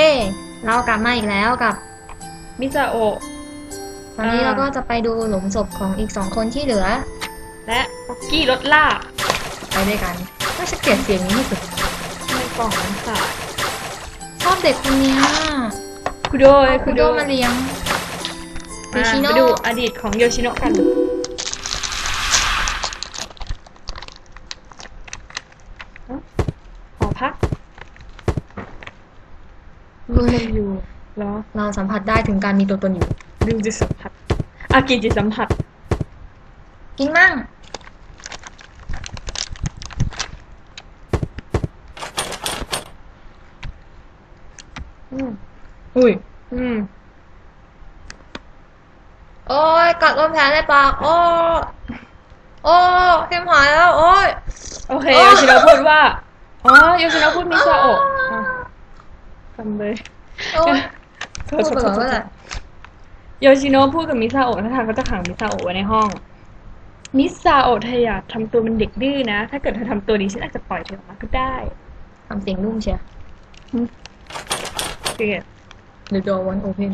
เฮ้เรากลับมาอีกแล้วกับ มิซาโอะตอนนี้อ่าเราก็จะไปดูหลุมศพของอีกสองคนที่เหลือ และป๊อกกี้รถลากไปด้วยกันน่าจะเกลียดเสียงนี้ที่สุดในกล่องนั้นค่ะ ชอบเด็กคนเนี้ยคุโดยเอาคุคุโดโดยมาเลี้ยงมาโยชิโนะไปดูอดีตของโยชิโนะกันเอ้าหอพัก เฮ้ยอยู่เหรอเราสัมผัสได้ถึงการมีตัวตนอยู่ดึงจิตสัมผัสอากินจิตสัมผัส กินมั่ง อืมอุ้ย อืม โอ้ยกัดลมแผลในปาก โอ้ โอ้เข้มหายแล้ว โอ้ย โอเคโอ้โยชิโนะพูดว่า อ๋อโยชิโนะพูดมิซาโอะ อะทำเลยโอ้ยโทพูษดโทไปษก่อนโทก็ษได้โยชิโนะพูดกับมิซาโอะนะคะเขาจะขังมิซาโอะไว้ในห้อง มิซาโอะเธออย่าทำตัวเป็นเด็กดื้อนะ ถ้าเกิดเธอทำตัวดีฉันอาจจะปล่อยเธอออกมาก็ได้ทำเสียงนุ่มเชียวเกลียด The door won't open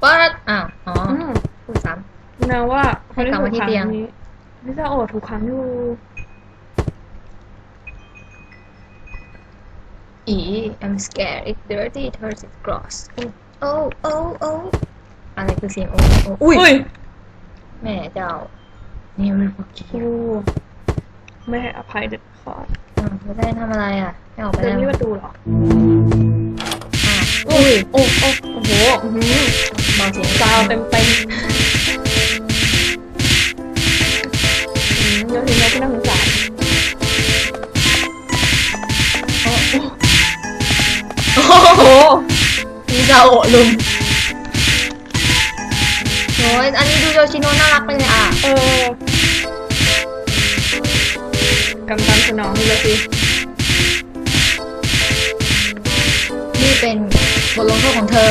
เปิดอ้าวอ๋อออืมพูดซ้นะว่าให้กลับมาที่เตียงนี้มิซาโอะถูกขังอยู่ำอี I'm scared it's dirty it hurts it's gross โอ้โอ้โอ้อะไรคือเสียงโอ้โอ้อุ้ยอุ้ยแม่เจ้านี่มันพวกกี้โอ้ไม่ให้อภัยเด็ดขาดอ่าวแล้วได้ทำอะไรอะไม่ออกไปเดินแล้วที่ประตูเหรออะอุ้ยโอ้โอ้โอ้โหอื้อหือเบาเสียงซาวเต็มเต็มาโอะลุมโอ้ยอันนี้ดูโยชิโนะน่ารักไปเลยอะ เออกำตันสนองเลยสินี่เป็นบทลงโทษของเธอ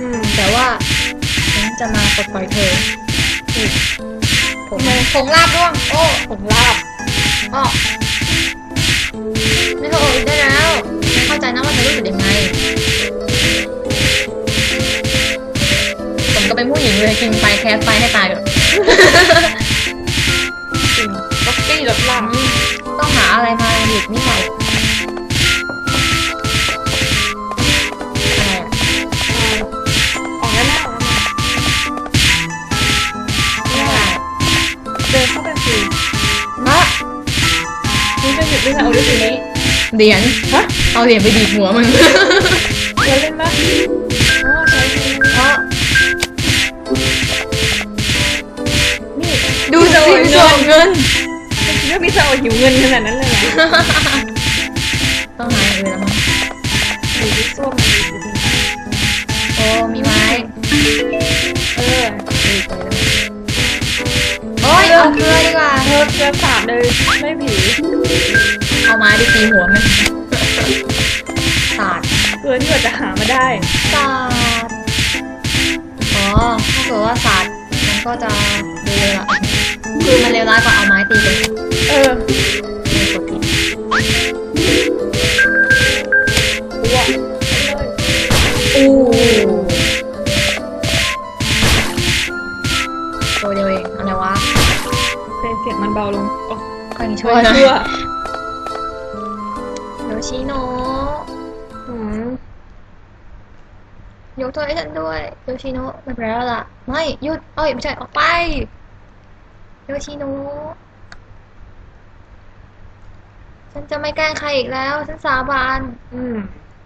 อืมแต่ว่าฉันจะมาปลดปล่อยเธออุ๊ยผมทำไมผงลาบร่วง โอ้ผมลาบออกไม่โทรอีกได้แล้วไม่เข้าใจนะว่าเธอรู้สึกยังไง เลยกินไปแคสไปให้ตายเถอะจริงล็อกกี้รถลากอืมต้องหาอะไรมาหยุดนี่ใส่อะไรอออกแล้วนะออกแล้วนะไม่ได้เดินเข้าไปสิฮะนี่จะหยุดด้วยนะเอาด้วยสินี้ เหรียญฮะเอาเหรียญไปดีดหัวมันเราเล่นปะ เรื่องมิซาโอะหิวเงินขนาดนั้นเลยเหรอต้องหาอย่างอื่นแล้วมั้งดูที่ส้วมมันดูสิโอ้ มีไม้เออโอ้ยเอาเกลือดีกว่า เธอเจอสาดเลยไม่ผีเอาไม้ไปตีหัวมันสาดเกลือที่เราจะหามาได้สาดอ๋อถ้าเกิดว่าสาดมันก็จะดูเลยละคือมันเลวร้ายกว่าเอาไม้ตีเลยเออไม่กดผิดว้าอู้ตัวเดียวเองอะไรวะเพลงเสียงมันเบาลงโอ้ใครช่ช่ววยยนะชั่วโยชิโนะอืมยกโทษให้ฉันด้วยโยชิโนะไม่เป็นไรแล้วล่ะ ไม่หยุดเอ้ยไม่ใช่ออกไปโยชิโนะ ฉันจะไม่แกล้งใครอีกแล้ว ฉันสาบาน อืม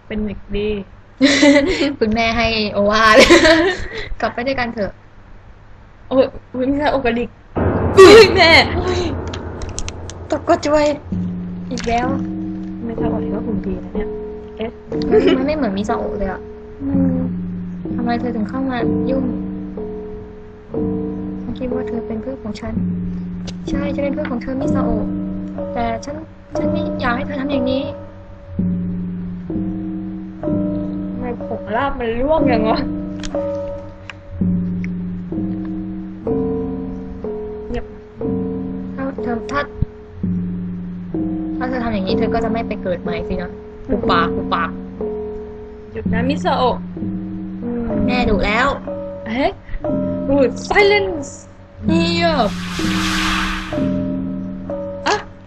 เป็นเด็กดี คุณแม่ให้โอวาท กลับไปด้วยกันเถอะ โอ้ยอุ๊ยไม่ใช่โอกาดิกอุ้ยแม่ตกก็ช่วยอีกแล้ว ไม่ใช่โอกาดิกก็คงดีนะเนี่ย เอ๊ะมันไม่เหมือนมิซาโอะเลยอะอืมทำไมเธอถึงเข้ามายุ่ง ฉันคิดว่าเธอเป็นเพื่อนของฉัน ใช่ ฉันเป็นเพื่อนของเธอมิซาโอะแต่ฉัน ฉันไม่อยากให้เธอทำอย่างนี้ทำไมผมลาบมันร่วงอย่างวะเงียบถ้าเธอถ้าถ้าเธอทำอย่างนี้เธอก็จะไม่ไปเกิดใหม่สินะปุบปากปุบปากโยดึกนะมิซาโอะอืมแม่ดุแล้ว เฮ้ยดู silence เงียบอะ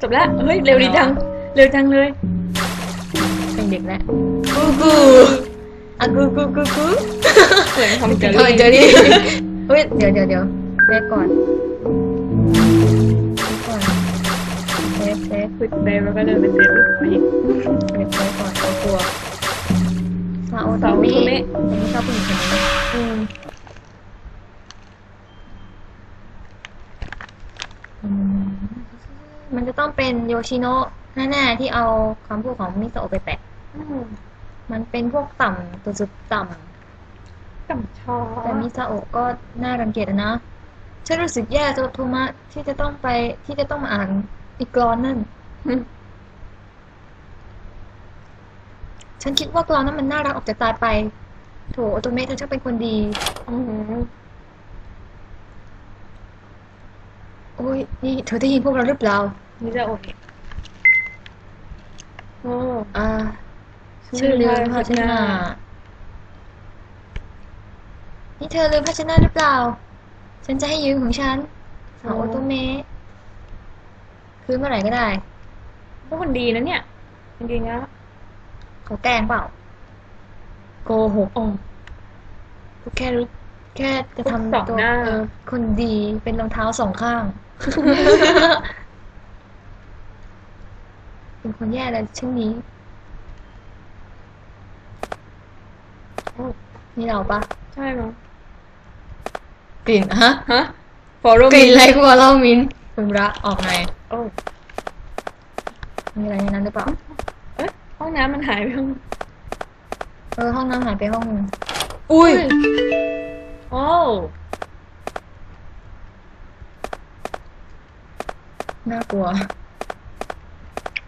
จบแล้วเฮ้ยเร็วดีจัง เร็วจังเลยเป็นเด็กแล้วกูกูอะกูกูกูกูเหมือนทำเจอเฮ้ยเจอรี่รี่เฮ้ยเดี๋ยวเดี๋ยวเดี๋ยวเซฟก่อนเซฟก่อนเซฟเซฟคุยไปแล้วก็เดินไปเซ็ตลูกไปอีกเซฟเซฟก่อนเรากลัวซาโอซาตาโอมิโตเมะผมไม่ชอบผู้หญิงคนนี้ อืม อืม มันจะต้องเป็นโยชิโนะแน่ๆที่เอาคำพูดของมิโซะไปแปะอืมมันเป็นพวกต่ำตัวสุดต่ำกำชอแต่มิซาโอะก็น่ารังเกียจอะนะฉันรู้สึกแย่กับโทมะที่จะต้องไปที่จะต้องมาอ่านอีกกรอนนั่นอืมฉันคิดว่ากรอนนั้นมันน่ารักออกจากตายไป โถโอโตเมะเธอช่างเป็นคนดีอืมโอ้ยนี่เธอได้ยินพวกเราหรือเปล่า มิซาโอะเนี่ยโอ้อ่าชื่อลืมภาชนะนี่เธอลืมภาชนะหรือเปล่า ฉันจะให้ยืมของฉันสาวโอโตเมะคืนเมื่อไหร่ก็ได้พวกคนดีนะเนี่ยจริงๆแล้วเขาแกล้งเปล่า โกหกโอ้ก็แค่รู้แค่จะพวกสองทำตัวหน้าเออคนดีเป็นรองเท้าสองข้าง เป็นคนแย่เลยเช่นนี้โอ้นี่เราปะใช่มั้งกลิ่นฮะฮะ follow กลิ่น me อะไรกลัวเล่ามินคุณระออกไงโอ้มีอะไรในนั้นหรือเปล่า เอ๊ะห้องน้ำมันหายไปห้องเออห้องน้ำหายไปห้องนึงอุ้ย โอ้น่ากลัว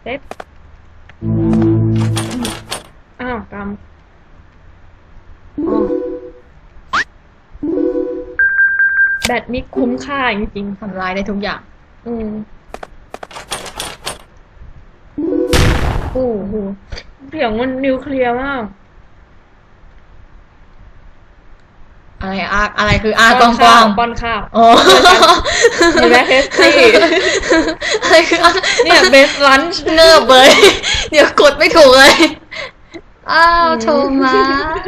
เซ็ตอ้าวกรรมอ๋อแบตนี่คุ้มค่าจริงทำลายได้ทุกอย่างๆอืมโอ้โหเสียงมันนิวเคลียร์มาก อะไรอาอะไรคืออากองกวางป้อนข้าวอ๋อเห็นไหมเทสตี้อะไรคืออาเนี่ยเบสลันช์เนิบเลยเดี๋ยวกดไม่ถูกเลยอ้าวอืมโทมัส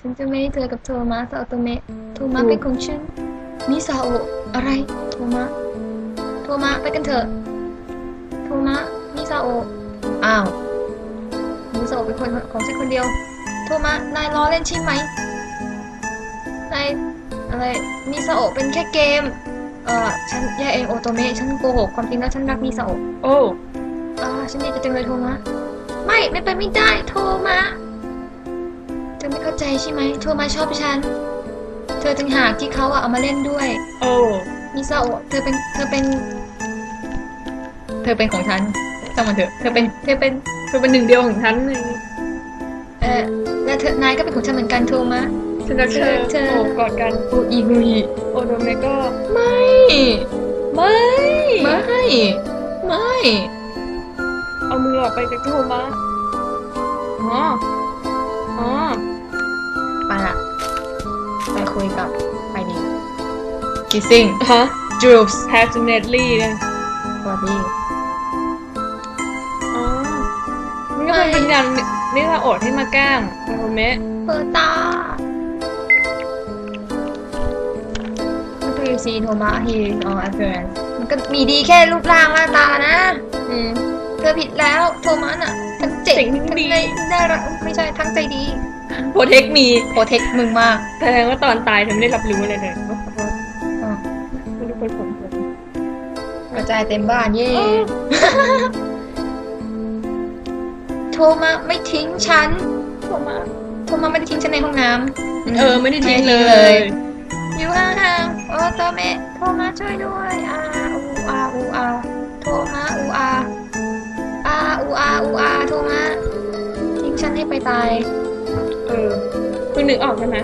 ฉันจะไม่ให้เธอกับโทมัสเอาตัวเมะโทมัสเป็นของฉันมิซาโอะอะไรโทมัสโทมัสไปกันเถอะโทมัสมิซาโอะอ้าวมิซาโอะเป็นคนของฉันคนเดียว โทมัสนายล้อเล่นใช่ไหม นายอะไร มิซาโอะเป็นแค่เกม เอ่อฉันแย่เองโอโตเมะ ฉันโกหกความจริงแล้วฉันรักมิซาโอะโอ้อ่าฉันดีใจจังเลยโทมะ ไม่ ไม่ไปไม่ได้โทมะ เธอไม่เข้าใจใช่ไหม โทมะชอบฉัน เธอจึงหากที่เขาอะเอามาเล่นด้วย โอ้มิซาโอะเธอเป็น เธอเป็น เธอเป็นของฉันจำมันเถอะ เธอเป็น เธอเป็น เธอเป็นหนึ่งเดียวของฉันเลย เออและเธอนายก็เป็นของฉันเหมือนกันโทมะฉันรักเธอเธอโอบกอดกันโออีกุยโอโดเมก็ไม่ ไม่ ไม่ ไม่ เอามือออกไปจากโทมะอ๋อ อ๋อ ไปละ ไปคุยกับไปดี kissing ฮะ droops passionately เนี่ยสวัสดีอ๋อมันก็เป็นวิญญาณ นิราโอดที่มาแกล้งโอโดเมะเปิดตามันคือ see Thomas he or appearance มันก็มีดีแค่รูปร่างหน้าตานะ อืมเธอผิดแล้วโทมัสอะทั้งเจ๋งเจ๋งทั้งดีในน่ารักไม่ใช่ทั้งใจดีโปรเทคมีโปรเทคมึงมากแสดงว่าตอนตายเธอไม่ได้รับรู้อะไรเลยขอโทษอะไม่รู้คนผมผมกระจายเต็มบ้านเย่ เออโทมัสไม่ทิ้งฉันโทมะโทมัสไม่ได้ทิ้งฉันในห้องน้ำเออไม่ได้ทิ้งเลไม่ได้ทิ้งเลยยอยู่ห่างๆโอโตเมะโทมัสช่วยด้วยอาอูอาอูอาโทมัสอูอาอาอูอาอูอาโทมัสทิ้งฉันให้ไปตาย เออเพิ่งนึกออกใช่ไหม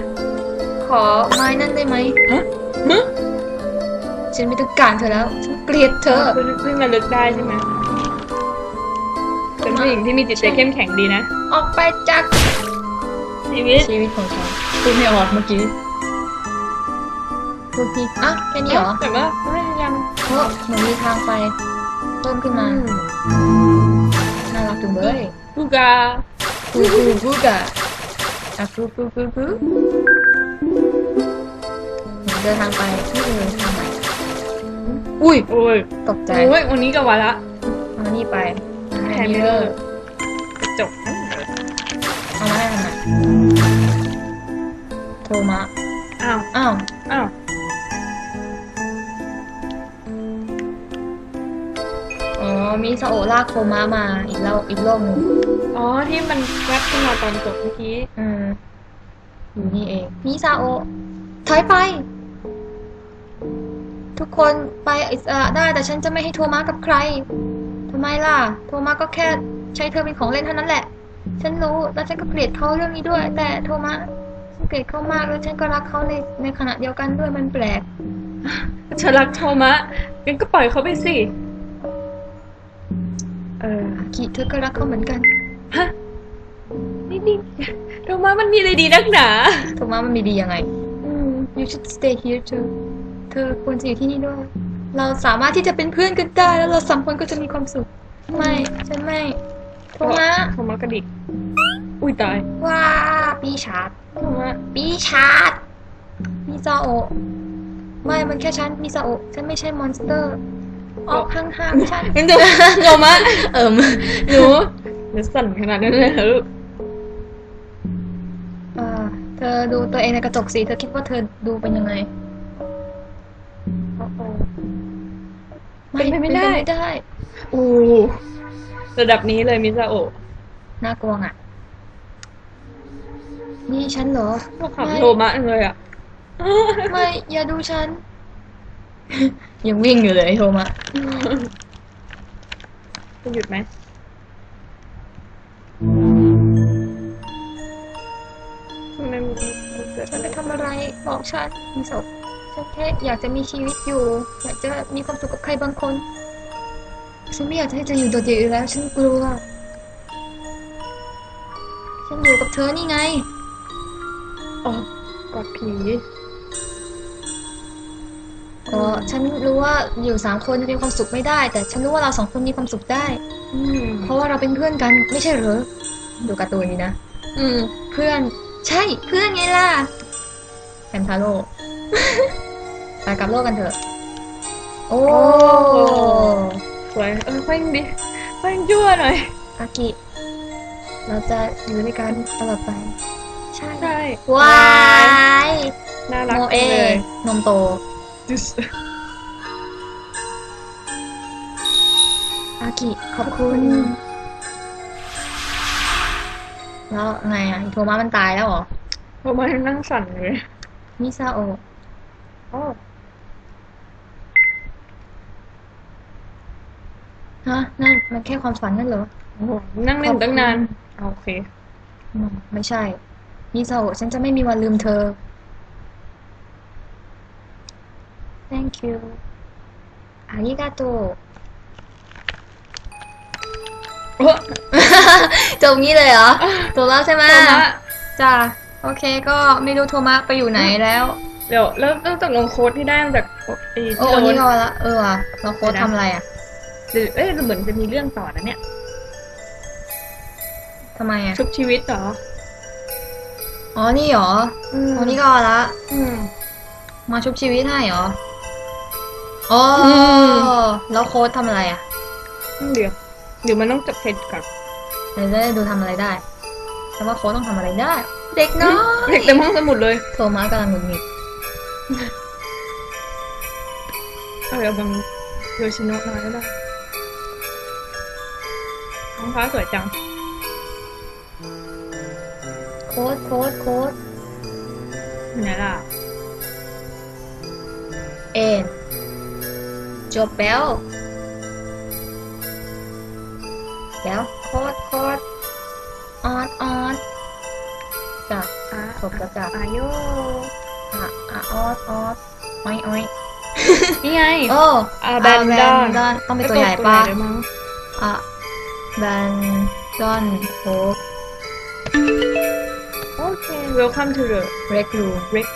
ขอไม้นั่นได้ไหมฮะฮะฉันไม่ต้องการเธอแล้วฉันเกลียดเธอเพิ่งเพิ่งมาลึกได้ใช่ไหมโท ผู้หญิงที่มีจิตใจเข้มแข็งดีนะ ออกไปจากชีวิตชีวิตของฉันพูดไม่ออกเมื่อกี้พูดทีอะแค่นี้เหรอแต่ว่าไม่ยังเพราะเหมือนมีทางไปเพิ่มขึ้นมาน่ารักจังเลยกูกากูกูกูกะอะกูกูกูกูเดินทางไปนี่เดินทางใหม่อุ้ยโอ้ยตกใจโอ้ยวันนี้ก็วันละเอานี่ไป แฮมเมอร์กระจกนั่นเอามาให้ทำไมโทรมาอ้าวอ้าวอ้าวอ๋อมีซาโอะลากโทรมามาอีกแล้วอีกโลกหนึ่งอ๋อที่มันแวบขึ้นมาตอนจบเมื่อกี้อืมอยู่นี่เองมีซาโอะถอยไป ทุกคนไปอิสระได้แต่ฉันจะไม่ให้โทรมากับใครทำ ไมล่ะ โทรมาก็แค่ใช้เธอเป็นของเล่นเท่านั้นแหละ ฉันรู้ แล้วฉันก็เกลียดเขาเรื่องนี้ด้วย แต่โทรมาฉันเกลียดเขามากแล้วฉันก็รักเขาในในขณะเดียวกันด้วยมันแปลก ฉันรักโทมะงั้นก็ปล่อยเขาไปสิ เอออากิเธอก็รักเขาเหมือนกัน ฮะ นี่นี่โทมะมันมีอะไรดีนักหนา โทรมามันมีดียังไงอืม you should stay here too เธอควรจะอยู่ที่นี่ด้วย เราสามารถที่จะเป็นเพื่อนกันได้แล้วเราสามคนก็จะมีความสุข ไม่ฉันไม่โทรมาโทมะกระดิก อุ้ยตาย ว้าปีชาดโทมะปีชาดมิซาโอะไม่ มันแค่ฉันมิซาโอะฉันไม่ใช่มอนสเตอร์ ออกห่างๆฉันงั้นโทโทมะเอิมหนูเดี๋ยวสั่นขนาดนั้นเลยเหรอลูกเออเธอดูตัวเองในกระจกสิ เธอคิดว่าเธอดูเป็นยังไง เป็นไปไม่ได้เป็นไม่ได้ อู้ระดับนี้เลยมิซาโอะน่ากลัวอะ นี่ฉันเหรอพวกขับโทมะเลยอะ ไม่ อย่าดูฉัน ยังวิ่งอยู่เลยโทมะจะหยุดไหมทำไมมันเกิดฉัอะนไรจะทำอะไร บอกฉันมีศพ ฉันแค่อยากจะมีชีวิตอยู่ อยากจะมีความสุขกับใครบางคน ฉันไม่อยากจะให้เธออยู่โดดเดี่ยวอีกแล้ว ฉันกลัว ฉันอยู่กับเธอนี่ไงอ๋อกอดผีอ๋อฉันรู้ว่าอยู่สามคนจะมีความสุขไม่ได้ แต่ฉันรู้ว่าเราสองคนมีความสุขได้ อืมเพราะว่าเราเป็นเพื่อนกันไม่ใช่เหรอดูการ์ตูนนี้นะอืม เพื่อน ใช่ เพื่อนไงล่ะแฟนทาโร่ ไปกลับโลกกันเถอะ โอ้สวยเออค่อยดิค่อยยั่วหน่อยอากิ เราจะอยู่ด้วยกันตลอดไป ใช่ใช่ว้ายน่ารักโมจัเองเลยนมโตจุ๊สอากิ ขอบคุณ แล้วไงอะโทมัสมันตายแล้วเหรอโทมะยังนั่งสั่นเลยมิซาโอะโอ้ ฮะนั่นมันแค่ความฝันนั่นเหรอโหนั่งเล่นตั้งนานเอาโอเค อืมไม่ใช่มิซาโอะฉันจะไม่มีวันลืมเธอ thank you อาริกาโตโอ้จบงี้เลยเหรอจบแล้วใช่ไหมโทมะจ้าโอเคก็ไม่รู้โทมัสไปอยู่ไหนแล้ว เดี๋ยวแล้วแล้วตกลงโค้ดที่ได้มาจากไอ้โอ้ที่เรานี่ก็ละเออว่ะเราโค้ดทำอะไรอะ หรือเอ้ยเหมือนจะมีเรื่องต่อนะเนี่ยทำไมอะชุบชีวิตเหรอ อ๋อ นี่เหรออืมอ๋อนี่ก็ละ อืม มาชุบชีวิตให้เหรอ อ๋ออม แล้วโค้ดทำอะไรอะเดี๋ยวเดี๋ยวมันต้องจบเทรดก่อนเดี๋ยวจะได้ดูทำอะไรได้แต่ว่าโค้ดต้องทำอะไรได้ เด็กน้อยเด็กเต็มห้องสมุดเลยโทมัสกำลังหงุดหงิดเอาเดี๋ยวบังโยชิโนะมาก็ได้ท้ องฟ้าสวยจัง โค้ดโค้ดโค้ดอยู่ไหนล่ะ เอ็นจบแล้วแล้วโค้ดโค้ดออดออดจ้ะอะจบแล้วจ้ะอาโยอะอะออดออดอ้อยอ้อยนี่ไงโอ้อาแบนดอน Abandon ต้องเป็นตัวใหญ่ปะเลยมั้งอะแบนดอนโฮโอเค welcome to the เรกรู rec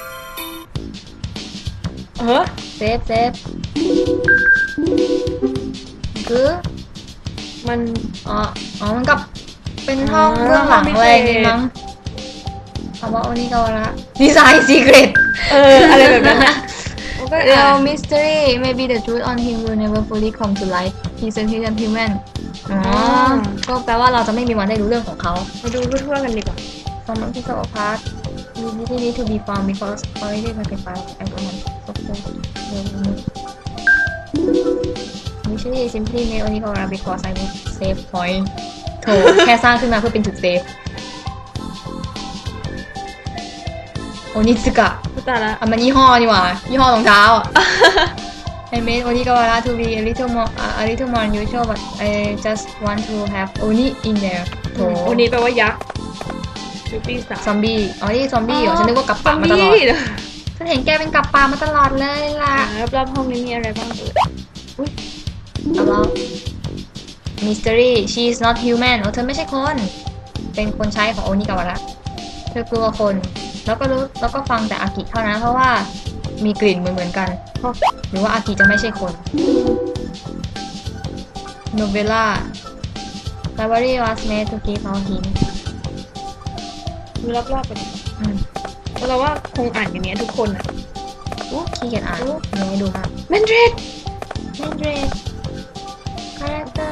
เออเซฟเซฟคือมัน อ๋อ อ๋อ มันกับเป็นห้องอ่าเบื้องหลังห้องพิอะไรเศษอย่างงี้มั้งคำว่าโอนิกาวาระดีไซน์ซีเกรต เออ อะไรแบบนั้นนะมัน ก็เรียอ่าวน mystery maybe the truth on him will never fully come to light he's a hidden human อ๋อก็แปลว่าเราจะไม่มีวันได้รู้เรื่องของเขา มาดูทั่วๆกันดีกว่า Some pieces of art really need to be found because already sacrificed as a man supposed Initially simply made only Kawara because I need save point โถแค่สร้างขึ้นมาเพื่อเป็นจุดเซฟโอนิสึกะพูด ตายละอะมันยี่ห้อนี่หว่ายี่ห้อรองเท้าอะ I made Onigawara to be a little more uh, a little more unusual but I just want to have Oni in there โถโอนี้แปลว่ายักษ์ดูปีศาจซอมบี้อ๋อนี่ซอมบี้เหรอฉันนึกว่ากับปะมาตลอดซมบี้เหรอฉันเห็นแกเป็นกับปะมาตลอดเลยล่ะอ่ารอบๆห้องนี้มีอะไรบ้างเอ่ย about mystery she is not human อ๋อเธอไม่ใช่คน เป็นคนใช้ของโอนิกาวาระเธอกลัวคน แล้วก็รู้แล้วก็ฟังแต่อากิเท่านั้นเพราะว่ามีกลิ่นเหมือนเหมือนๆกัน หรือว่าอากิจะไม่ใช่คน novella library was made to give out hint ดูรอบๆกันอืมเราว่าคงอ่านอย่างเนี้ยทุกคนอะอู้ขี้เกียจอ่านยังไม่ดูมากแมนเดรด Mildred character รู้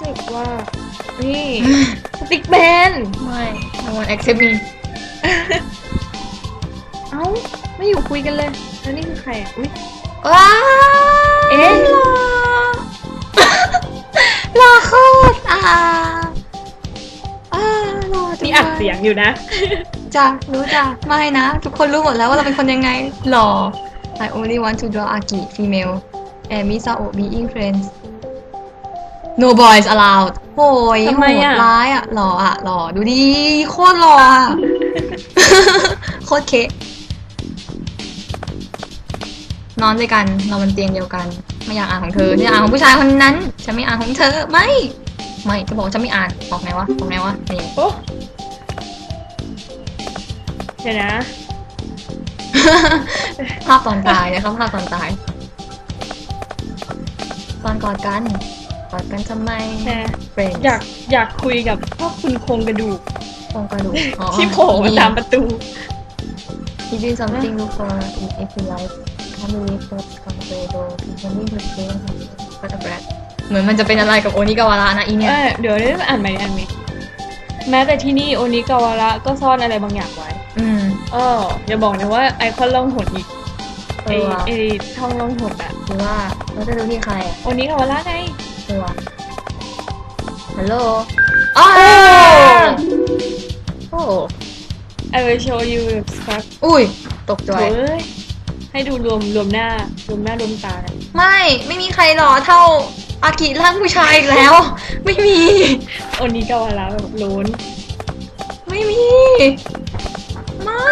สึกว่า นี่สติ๊กแมนไม่ no one accept me เอ้า ไม่อยู่คุยกันเลย แล้วนี่คือใครอะอุ้ย ว้าวเอ๊ะ หล่อหล่อโคตรอ่าอ่าหล่อจังนี่อัดลเสียงอยู่นะ จ้ะรู้จ้ะไม่นะ ทุกคนรู้หมดแล้วว่าเราเป็นคนยังไง หล่อ I only want to draw Aki female and Misao being friends no boys allowed โหยทำโหไมดอะ ร้ายอะหล่ออะหล่อดูดีโคตรหล่ออะโคตรเคะนอนด้วยกันนอนบนเตียงเดียวกัน ไม่อยากอ่านของเธอฉันอยากอ่านของผู้ชายคนนั้นฉันไม่อ่านของเธอไม่ไม่จะบอกว่าฉันไม่อ่านบอกไงวะบอกไงวะนี่ โอ้เดี๋ยวนะ ภาพตอนตายนะครับภาพตอนตาย ตอนกอดกัน กอดกันทำไมแต่เฟรนอยากอยากคุยกับพวกคุณโครงกระดูกตรงกระดูกอ๋อที่โผล่มาตามประตู He did something look for in every life can't believe that come away though he can leave his brain but a brat เหมือนมันจะเป็นอะไรกับโอนิกาวาระนะอีเนี่ยเอ้ยเดี๋ยวได้อ่านใหม่อ่านใหม่แม้แต่ที่นี่โอนิกาวาระก็ซ่อนอะไรบางอย่างไว้ อืมเอออย่าบอกนะว่าไอคอนล่องหนอีกเอไออว่ะไอช่องล่องหนอะหรือว่าเราจะดูที่ใครอะโอนิกาวาระไง เออว่ะฮัลโหลอ๋อโอ้ I will show you the stuff อุ้ย ตกใจเฮ้ยให้ดูรวมรวมหน้ารวมหน้ารวมตากันไม่ ไม่มีใครหล่อเท่าอากิร่างผู้ชายอีกแล้ว ไม่มี โอนิกาวาระแบบโล้นไม่มี ไม่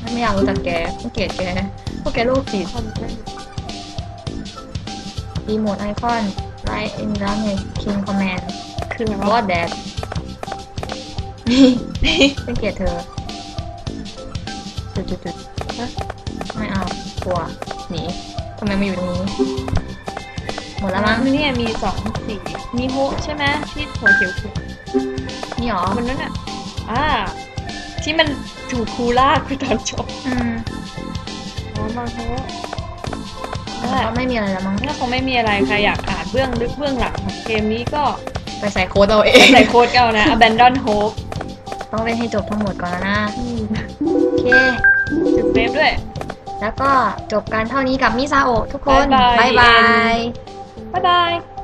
ไม่อยากรู้จักแกไม่เกลียดแกพวกแกโรคจิต คอมเมนต์ รีโมทไอคอนไลท์อินดัมเนคิงคอมแมนด์คือแบบวอว่าดแดดนี่ฉันเกลียดเธอจุดจุดจุดๆๆไม่เอากลัวหนีทำไมมาอยู่ตรงนี้ หมดแล้วมั้งเนี่ยมีสองสีมีโฮะใช่ไหมที่หัวเขียวคือนี่หรอมันนั่นอะอ่าที่มันถูกครูลากคือตอนจบอืมอ๋อมาโฮะแล้ว ก็ไม่มีอะไรแล้วมั้งถ้าคงไม่มีอะไรใครอยากอ่านเบื้องลึกเบื้องหลังของเกมนี้ก็ไปใส่โค้ดเอาเอง ใส่โค้ดเก่านะ abandon hope ต้องเล่นให้จบทั้งหมดก่อนแล้วนะโอเคจุดเซฟด้วย แล้วก็จบการเท่านี้กับมิซาโอะทุกคน บ๊ายบาย บ๊ายบายบ๊ายบาย